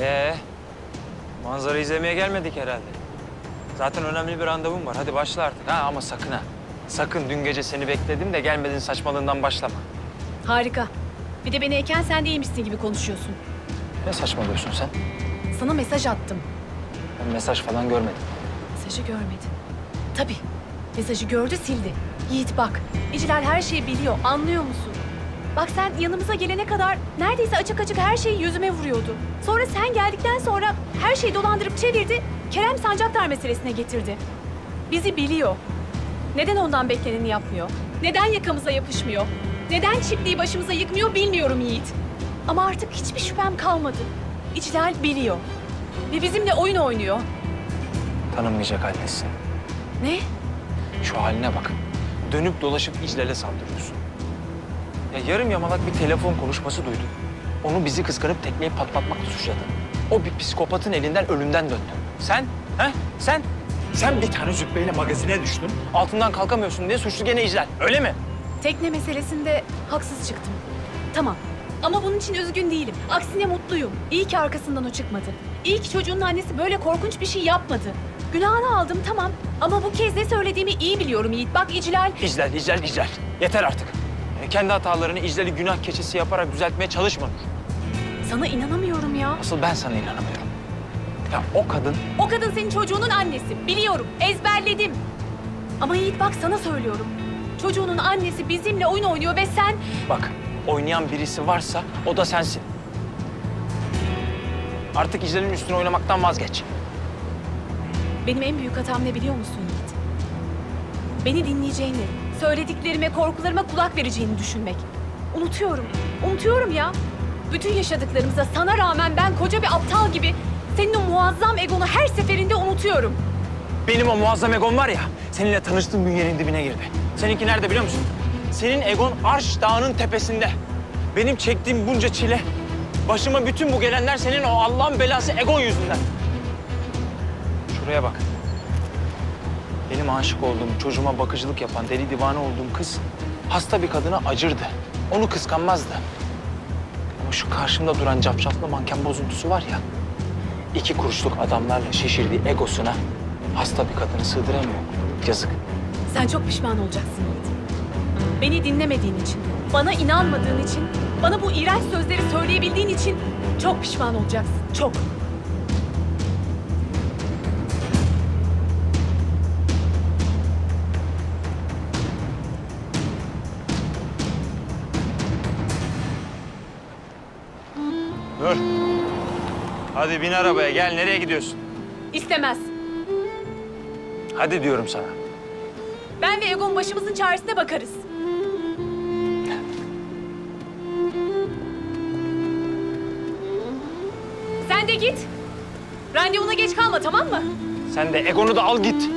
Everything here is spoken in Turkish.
Ee, manzara izlemeye gelmedik herhalde. Zaten önemli bir randevum var. Hadi başla artık. Ha ama sakın ha. Sakın dün gece seni bekledim de gelmedin saçmalığından başlama. Harika. Bir de beni eken sen değilmişsin gibi konuşuyorsun. Ne saçmalıyorsun sen? Sana mesaj attım. Ben mesaj falan görmedim. Mesajı görmedin. Tabii. Mesajı gördü sildi. Yiğit bak. İcilal her şeyi biliyor. Anlıyor musun? Bak sen yanımıza gelene kadar neredeyse açık açık her şeyi yüzüme vuruyordu. Sonra sen geldikten sonra her şeyi dolandırıp çevirdi. Kerem Sancaktar meselesine getirdi. Bizi biliyor. Neden ondan bekleneni yapmıyor? Neden yakamıza yapışmıyor? Neden çiftliği başımıza yıkmıyor bilmiyorum Yiğit. Ama artık hiçbir şüphem kalmadı. İclal biliyor. Ve bizimle oyun oynuyor. Tanınmayacak haldesin. Ne? Şu haline bak. Dönüp dolaşıp İclal'e saldırıyorsun. Ya yarım yamalak bir telefon konuşması duydun. Onu bizi kıskanıp tekmeyi patlatmakla suçladın. O bir psikopatın elinden ölümden döndü. Sen, he? Sen? Sen bir tane züppeyle magazine düştün. Altından kalkamıyorsun diye suçlu gene İclal. Öyle mi? Tekne meselesinde haksız çıktım. Tamam. Ama bunun için üzgün değilim. Aksine mutluyum. İyi ki arkasından o çıkmadı. İyi ki çocuğun annesi böyle korkunç bir şey yapmadı. Günahını aldım tamam. Ama bu kez ne söylediğimi iyi biliyorum Yiğit. Bak İclal... İclal, İclal, İclal. Yeter artık. E, kendi hatalarını İclal'i günah keçesi yaparak düzeltmeye çalışma Nur. Sana inanamıyorum ya. Asıl ben sana inanamıyorum. Ya o kadın O kadın senin çocuğunun annesi. Biliyorum. Ezberledim. Ama Yiğit bak sana söylüyorum. Çocuğunun annesi bizimle oyun oynuyor ve sen... Bak, oynayan birisi varsa o da sensin. Artık İclal'in üstüne oynamaktan vazgeç. Benim en büyük hatam ne biliyor musun? Beni dinleyeceğini, söylediklerime, korkularıma kulak vereceğini düşünmek. Unutuyorum, unutuyorum ya. Bütün yaşadıklarımıza sana rağmen ben koca bir aptal gibi senin o muazzam egonu her seferinde unutuyorum. Benim o muazzam egon var ya, seninle tanıştığım gün yerin dibine girdi. Seninki nerede biliyor musun? Senin egon Arş Dağı'nın tepesinde. Benim çektiğim bunca çile, başıma bütün bu gelenler senin o Allah'ın belası egon yüzünden. Şuraya bak. Benim aşık olduğum, çocuğuma bakıcılık yapan, deli divane olduğum kız hasta bir kadına acırdı. Onu kıskanmazdı. Ama şu karşımda duran cafcaflı manken bozuntusu var ya, iki kuruşluk adamlarla şişirdiği egosuna hasta bir kadını sığdıramıyor. Yazık. Sen çok pişman olacaksın Yiğit. Beni dinlemediğin için, bana inanmadığın için, bana bu iğrenç sözleri söyleyebildiğin için çok pişman olacaksın. Çok. Dur. Hadi bin arabaya gel. Nereye gidiyorsun? İstemez. Hadi diyorum sana. Ben ve Egon başımızın çaresine bakarız. Sen de git. Randevuna geç kalma tamam mı? Sen de Egon'u da al git.